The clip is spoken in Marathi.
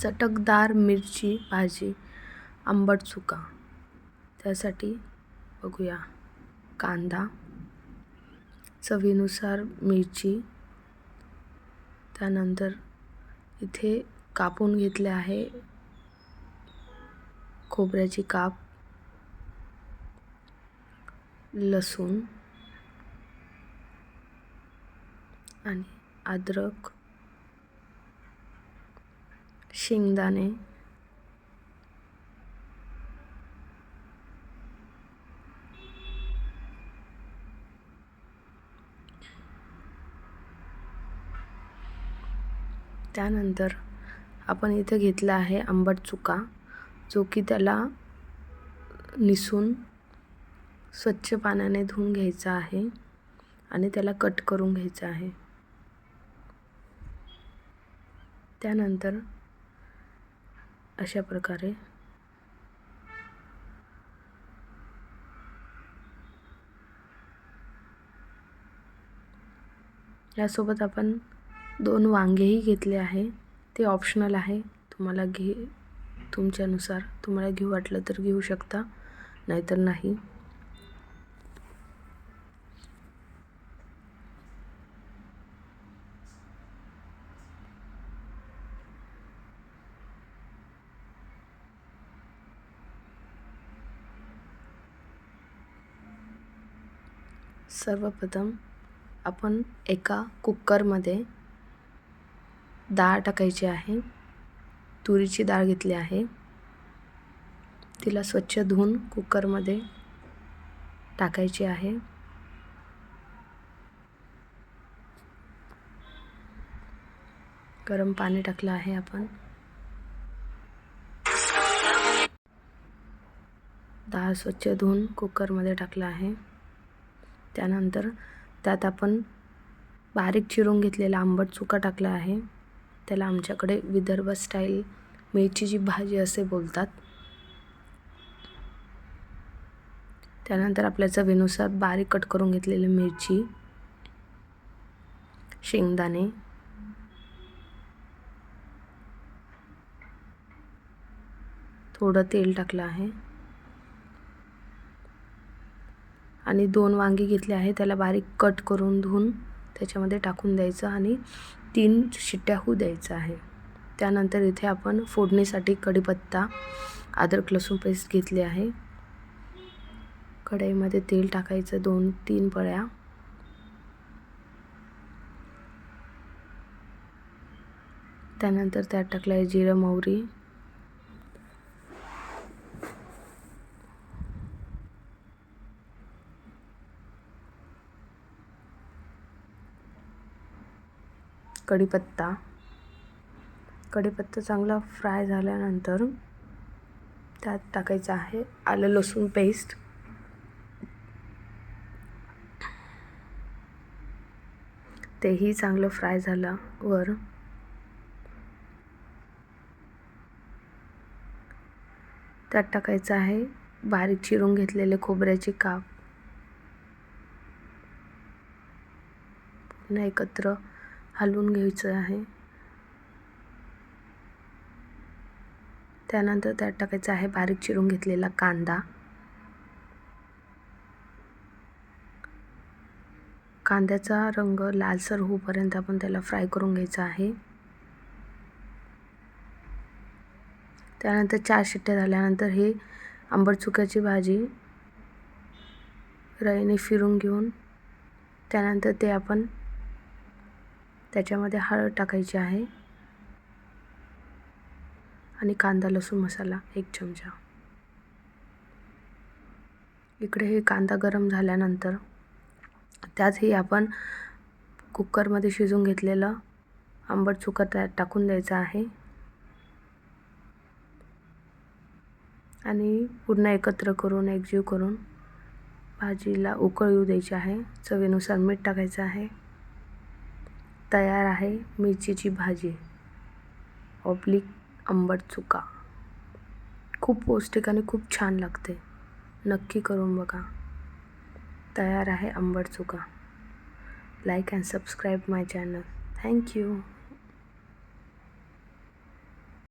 चटकदार मिरची भाजी आंबट चुका त्यासाठी बघूया कांदा. चवीनुसार मिरची. त्यानंतर इथे कापून घेतले आहे खोबऱ्याची काप लसूण आणि अद्रक. शेंगदाणे. त्यानंतर आपण इथे घेतला आहे आंबट चुका जो की त्याला निसून स्वच्छ पाण्याने धुवून घ्यायचा आहे आणि त्याला कट करून घ्यायचं आहे. त्यानंतर अशा प्रकारे. यासोबत आपण दोन वांगेही घेतले आहे. ते ऑप्शनल आहे. तुम्हाला घे तुमच्यानुसार. तुम्हाला घेऊ वाटलं तर घेऊ शकता. नाहीतर नाही. सर्वप्रथम आपण एका कुकरमध्ये डाळ टाकायची आहे. तुरीची डाळ घेतली आहे. तिला स्वच्छ धुवून कुकरमध्ये टाकायची आहे. गरम पाणी टाकलं आहे आपण. डाळ स्वच्छ धुवून कुकरमध्ये टाकलं आहे. त्यानंतर त्यात आपण बारीक चिरून घेतलेला आंबट चुका टाकला आहे. त्याला आमच्याकडे विदर्भ स्टाईल मिरचीची भाजी असे बोलतात. त्यानंतर आपल्या चवीनुसार बारीक कट करून घेतलेली मिरची शेंगदाणे थोडं तेल टाकलं आहे. आणि दोन वांगी घेतले आहे त्याला बारीक कट करून धुवून त्याच्यामध्ये टाकून द्यायचं आणि तीन शिट्ट्या होऊ द्यायचं आहे. त्यानंतर इथे आपण फोडणीसाठी कढीपत्ता अद्रक लसूण पेस्ट घेतली आहे. कढईमध्ये तेल टाकायचं दोन तीन पळ्या. त्यानंतर त्यात टाकलं आहे जिरं मोहरी कढीपत्ता. कढीपत्ता चांगला फ्राय झाल्यानंतर त्यात टाकायचं आहे आलं लसूण पेस्ट. तेही चांगलं फ्राय झालं वर त्यात टाकायचं आहे बारीक चिरून घेतलेले खोबऱ्याचे काप. पुन्हा एकत्र हलवून घ्यायचं आहे. त्यानंतर त्यात टाकायचं आहे बारीक चिरून घेतलेला कांदा. कांद्याचा रंग लालसर होऊपर्यंत आपण त्याला फ्राय करून घ्यायचा आहे. त्यानंतर चार शिट्ट्या झाल्यानंतर हे आंबट चुक्याची भाजी रईने फिरून घेऊन त्यानंतर ते आपण त्याच्यामध्ये हळद टाकायची आहे. आणि कांदा लसूण मसाला एक चमचा. इकडे हे कांदा गरम झाल्यानंतर त्यातही आपण कुकरमध्ये शिजून घेतलेलं आंबट चुका त्यात टाकून द्यायचं आहे. आणि पुन्हा एकत्र करून एकजीव करून भाजीला उकळ येऊ द्यायची आहे. चवीनुसार मीठ टाकायचं आहे. तयार मिर्ची की भाजी. ऑब्लिक आंबट चुका खूब पौष्टिक खूप छान लगते. नक्की करून बगा तैयार है आंबट चुका like and subscribe my thank thank you